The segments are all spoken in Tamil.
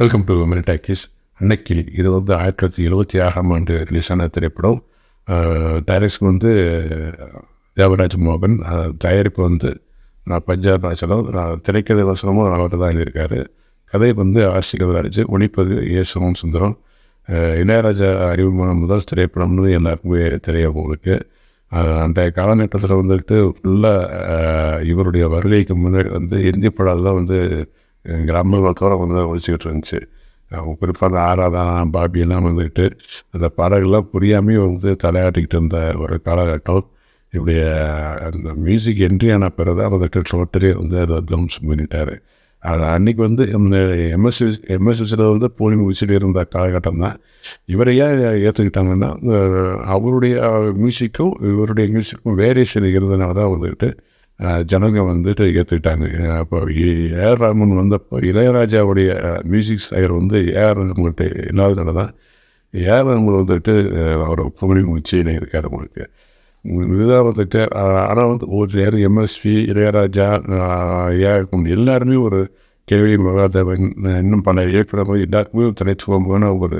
Welcome to மெரிடாக்கிஸ் Annakili. இது வந்து ஆயிரத்தி தொள்ளாயிரத்தி எழுபத்தி ஆறாம் ஆண்டு ரிலீஸ் ஆன திரைப்படம். டைரக்ஷன் வந்து தேவராஜ் மோகன். தயாரிப்பு வந்து நான் பஞ்சாப் நாச்சலம் நான் திரைக்கதை வசனமும் அவர் தான் எழுதியிருக்காரு. கதை வந்து ஆர் சிவராஜ் ஒளிப்பது ஏ சோமன் சுந்தரம் இளையராஜா அறிமுகமான முதல் திரைப்படம்னு எல்லாருக்குமே தெரியும் உங்களுக்கு. அன்றைய அந்த காலகட்டத்தில் வந்துட்டு ஃபுல்லாக இவருடைய வருகைக்கு முன்னாடி வந்து இந்தி படம் வந்து கிராமங்களோட வந்து ஒழிச்சிக்கிட்டு இருந்துச்சு. குறிப்பாக அந்த ஆராதனா பாபியெல்லாம் வந்துக்கிட்டு அந்த பாடல்கள்லாம் புரியாமே வந்து தலையாட்டிக்கிட்டு இருந்த ஒரு காலகட்டம். இப்படி அந்த மியூசிக் என்ட்ரி ஆன பிறகு தான் வந்துட்டு வந்து அதை தம்ஸ் பண்ணிட்டார். அது அன்றைக்கி வந்து எம்எஸ் எம்எஸ்சி எம்எஸ்சியில் வந்து போலி முடிச்சுட்டு இருந்த காலகட்டம் தான். இவரை ஏன் ஏற்றுக்கிட்டாங்கன்னா அவருடைய மியூசிக்கும் இவருடைய மியூசிக்கும் வேரியேஷன் இருந்ததுனால தான் வந்துக்கிட்டு ஜனங்க வந்துட்டு ஏற்றுக்கிட்டாங்க அப்போ ஏஆர் ரஹ்மான் வந்தப்போ இளையராஜாவுடைய மியூசிக் ஸ்டைல் வந்து ஏஆர் ரஹ்மான்கிட்ட இல்லாதனால தான் ஏஆர் ரஹ்மான் வந்துட்டு அவரோட அவர் புகழி உச்சியில் இருக்கார் உங்களுக்கு. இதுதான் வந்துட்டு ஆனால் வந்து ஒரு யார் எம்எஸ்பி இளையராஜா ஏஆர் எல்லாருமே ஒரு கேள்வி மகாதேவன் இன்னும் பல இயக்குநர்கள் எல்லாருக்குமே தனித்துவமான ஒரு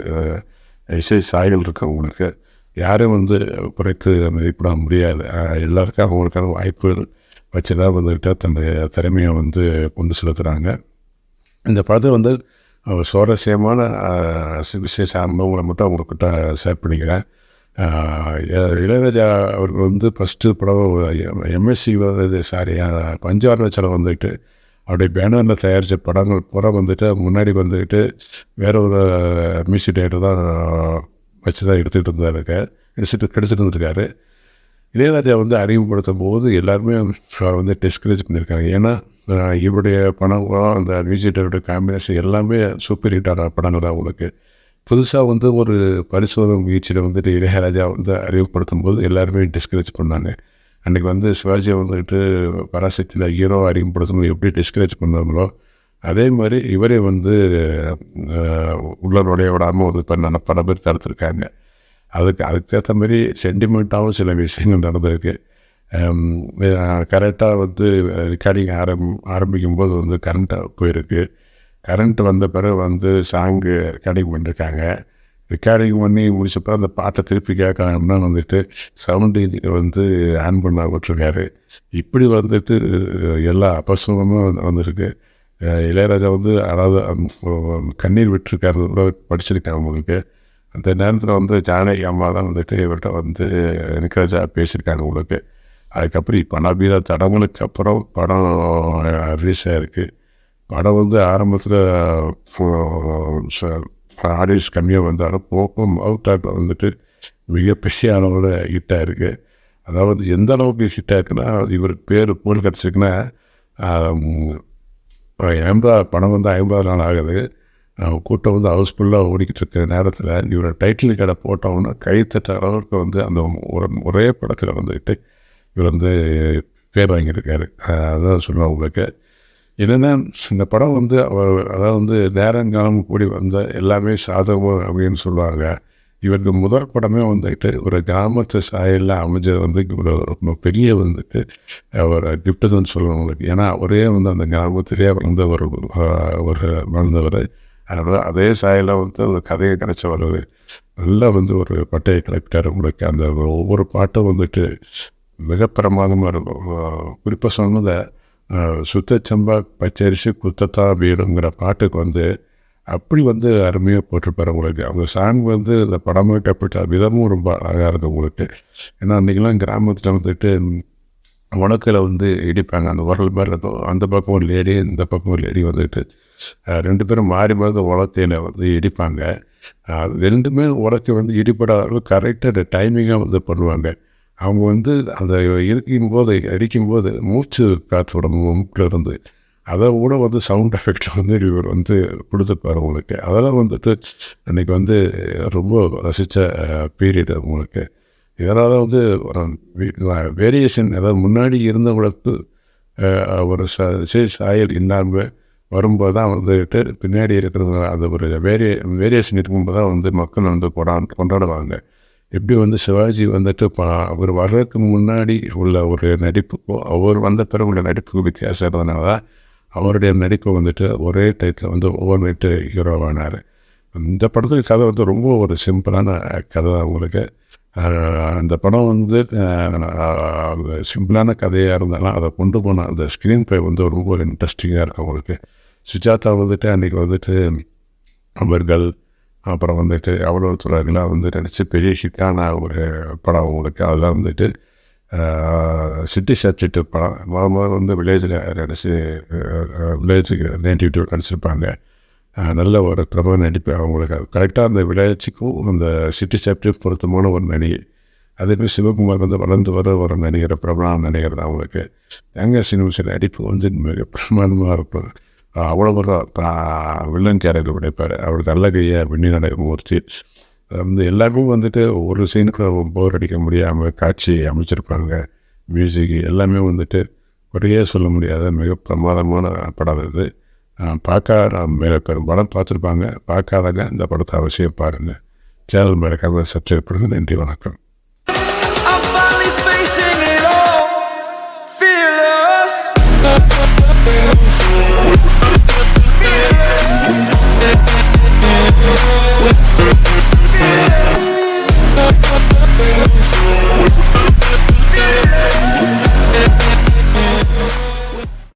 இசை சாயல் இருக்கு அவங்களுக்கு யாரும் வந்து குறைத்து மதிப்பிட முடியாது. எல்லாருக்கும் அவங்களுக்கான வாய்ப்புகள் வச்சு தான் தன்னுடைய திறமையை வந்து கொண்டு செலுத்துகிறாங்க இந்த படத்தை வந்து சுவாரஸ்யமான விசேஷ அனுபவங்களை மட்டும் அவங்கக்கிட்ட ஷேர் பண்ணிக்கிறேன். இளையராஜா அவர்கள் வந்து ஃபஸ்ட்டு படம் எம்எஸ்சி வந்து சாரி பஞ்சாரணச்சலம் வந்துட்டு அப்படியே பேனரில் தயாரித்த படங்கள் பூரா வந்துட்டு முன்னாடி வந்துக்கிட்டு வேற ஒரு மியூசிக் டைரக்டர் தான் வச்சு தான் எடுத்துகிட்டு இருந்தாருக்க எடுத்துட்டு கிடச்சிட்டு இருந்திருக்காரு. இளையராஜா வந்து அறிமுகப்படுத்தும் போது எல்லாருமே வந்து டிஸ்கரேஜ் பண்ணியிருக்காங்க. ஏன்னா இவருடைய படங்களும் அந்த மியூசிக் காம்பினேஷன் எல்லாமே சூப்பர் ஹிட்டான படங்கள் தான் உங்களுக்கு புதுசாக வந்து ஒரு பரிசோதனை முயற்சியில் வந்துட்டு இளையராஜா வந்து அறிமுகப்படுத்தும் போது எல்லாருமே டிஸ்கரேஜ் பண்ணாங்க. அன்றைக்கி வந்து சிவாஜி வந்துட்டு பராசக்தியில் ஹீரோ அறிமுகப்படுத்தும் எப்படி டிஸ்கரேஜ் பண்ணாங்களோ அதே மாதிரி இவரே வந்து அஹ், உள்ள நுழைய விடாமல் வந்து பண்ண பல பேர் தடுத்துருக்காங்க. அதுக்கு அதுக்கேற்ற மாதிரி சென்டிமெண்ட்டாகவும் சில விஷயங்கள் நடந்திருக்கு. கரெக்டாக வந்து ரெக்கார்டிங் ஆரம் ஆரம்பிக்கும் போது வந்து கரண்ட்டாக போயிருக்கு. கரண்ட் வந்த பிறகு வந்து சாங்கு ரெக்கார்டிங் பண்ணியிருக்காங்க ரெக்கார்டிங் பண்ணி முடிச்சப்போ அந்த பாட்டை திருப்பி கேட்கலாம்னா வந்துட்டு சவுண்ட் இன்ஜினை வந்து ஆன் பண்ண விட்டுருக்காரு இப்படி வந்துட்டு எல்லா அபசமும் வந்திருக்கு. இளையராஜா வந்து அதாவது கண்ணீர் விட்டுருக்காரு. கூட படிச்சிருக்காங்க உங்களுக்கு. அந்த நேரத்தில் வந்து ஜானகி அம்மா தான் வந்துட்டு இவர்கிட்ட வந்து எனக்கராஜா பேசியிருக்காங்க உங்களுக்கு. அதுக்கப்புறம் இப்போ நபீதா தடங்களுக்கு அப்புறம் படம் ரிலீஸ் ஆகிருக்கு படம் வந்து ஆரம்பத்தில் ஆடியன்ஸ் கம்மியாக வந்தாலும் போக்கும் அவுட்டாக்கில் வந்துட்டு மிகப்பெரிய அளவில் ஹிட்டாக இருக்குது அதாவது எந்த அளவுக்கு ஹிட்டாக இருக்குன்னா இவருக்கு பேர் போல் கிடச்சிருக்குன்னா ஐம்பது படம் வந்து ஐம்பது நாள் ஆகுது. கூட்டம் வந்து ஹவுஸ்ஃபுல்லாக ஓடிக்கிட்டு இருக்கிற நேரத்தில் இவரோட டைட்டில் கடை போட்டோம்னா கைத்தட்ட அளவுக்கு வந்து அந்த ஒரு ஒரே படத்தில் வந்துக்கிட்டு இவர் வந்து பேர் வாங்கியிருக்காரு. அதான் சொல்லுவேன் உங்களுக்கு. என்னென்னா இந்த படம் வந்து அவர் அதாவது வந்து நேரங்காலம் கூடி வந்த எல்லாமே சாதகம் அப்படின்னு சொல்லுவாங்க. இவருக்கு முதல் படமே வந்துக்கிட்டு ஒரு கிராமத்து சாயலில் அமைஞ்சது வந்து ஒரு ரொம்ப பெரிய வந்துட்டு ஒரு கிஃப்ட்டு தான் சொல்லுவாங்க உங்களுக்கு. ஏன்னா அவரே வந்து அந்த கிராமத்திலே வந்து ஒரு ஒரு வளர்ந்தவர். அதனால் அதே சாயலில் வந்து ஒரு கதையை கிடைச்சவர் நல்லா வந்து ஒரு பட்டையை கிளப்பிட்டார் உங்களுக்கு அந்த ஒவ்வொரு பாட்டும் வந்துட்டு மிக பிரமாதமாக இருக்கும். குறிப்பாக சொன்னதை சுத்தச்சம்பா பச்சரிசி குத்தத்தா வீடுங்கிற பாட்டுக்கு வந்து அப்படி வந்து அருமையாக போட்டிருப்பார் உங்களுக்கு. அவங்க சாங் வந்து இந்த படமாக்கப்பட்ட விதமும் ரொம்ப அழகாக இருக்கும் உங்களுக்கு. ஏன்னா அன்றைக்கெல்லாம் கிராமத்தில் வந்துட்டு உனக்கில் வந்து இடிப்பாங்க. அந்த உரல் மாதிரி அந்த பக்கம் ஒரு லேடி இந்த பக்கம் ஒரு லேடி வந்துட்டு ரெண்டு பேரும் மாறி மாறி உலக்கையில் வந்து இடிப்பாங்க. அது ரெண்டுமே உலக்கை வந்து இடிப்படாத கரெக்டாக டைமிங்காக வந்து பண்ணுவாங்க. அவங்க வந்து அந்த இருக்கும் போது அடிக்கும் போது மூச்சு காற்று விட மூக்கில் இருந்து அதை கூட வந்து சவுண்ட் எஃபெக்ட் வந்து இவர் வந்து கொடுத்துருப்பார் உங்களுக்கு. அதெல்லாம் வந்துட்டு அன்றைக்கி வந்து ரொம்ப ரசித்த பீரியட் உங்களுக்கு. இதனால் தான் வந்து வேரியேஷன் அதாவது முன்னாடி இருந்தவங்களுக்கு ஒரு ச இசை சாயல் இல்லாமல் வரும்போது தான் வந்துட்டு பின்னாடி இருக்கிறவங்க அந்த ஒரு வேரிய வேரியேஷன் இருக்கும்போது தான் வந்து மக்கள் வந்து கொண்டா கொண்டாடுவாங்க. எப்படி வந்து சிவாஜி வந்துட்டு அவர் வர்றதுக்கு முன்னாடி உள்ள ஒரு நடிப்புக்கும் அவர் வந்த பிறகு உள்ள நடிப்புக்கும் வித்தியாசம் இருந்ததுனால தான் அவருடைய நடிப்பு வந்துட்டு ஒரே டயத்தில் வந்து ஒவ்வொரு நைட்டு ஹீரோவானார் இந்த படத்துக்கு கதை வந்து ரொம்ப ஒரு சிம்பிளான கதை தான் உங்களுக்கு. அந்த படம் வந்து சிம்பிளான கதையாக இருந்தாலும் அதை கொண்டு போன அந்த ஸ்க்ரீன் ப்ளே வந்து ரொம்ப இன்ட்ரெஸ்டிங்காக இருக்கும் அவங்களுக்கு சுஜாதா வந்துட்டு அன்றைக்கி வந்துட்டு அவர்கள் அப்புறம் வந்துட்டு அவ்வளோ தொடர்களாக வந்து நடித்து பெரிய ஹிட்டான ஒரு படம் உங்களுக்கு. அதெல்லாம் வந்துட்டு சிட்டி சப்ஜெக்ட் படம். முதல் முதல் வந்து வில்லேஜில் நடிச்சு வில்லேஜுக்கு நேட்டிவிட்டி நடிச்சிருப்பாங்க. நல்ல ஒரு பிரபல நடிப்பு. அவங்களுக்கு கரெக்டாக அந்த விளையாட்சிக்கும் அந்த சிட்டி சப்ஜெக்ட் பொருத்தமான ஒரு நடிகை. அதேமாதிரி சிவகுமார் வந்து வளர்ந்து வர ஒரு நடிகர் பிரபலமான நடிகர் தான் அவங்களுக்கு. தேங்க சினிமாசின் நடிப்பு வந்து மிக பிரமாதமாக இருக்கும். அவ்வளோ ஒரு வில்லன் கேரக்டர் உடைப்பார். அவருக்கு நல்ல கையாக வெண்ணி மூர்த்தி. அது வந்து எல்லாருமே வந்துட்டு ஒரு சீனுக்கு போர் அடிக்க முடியாமல் காட்சி அமைச்சிருப்பாங்க. மியூசிக் எல்லாமே வந்துட்டு ஒரே சொல்ல முடியாத மிக பிரமாதமான படம் இது. பார்க்காத மேலே படம் பார்த்துருப்பாங்க. பார்க்காதங்க இந்த படத்தை அவசியம் பாருங்கள் சேனல் மேலே மறக்காமல் சப்ஸ்கிரைப் பண்ணுங்கள் நன்றி வணக்கம். Fearless.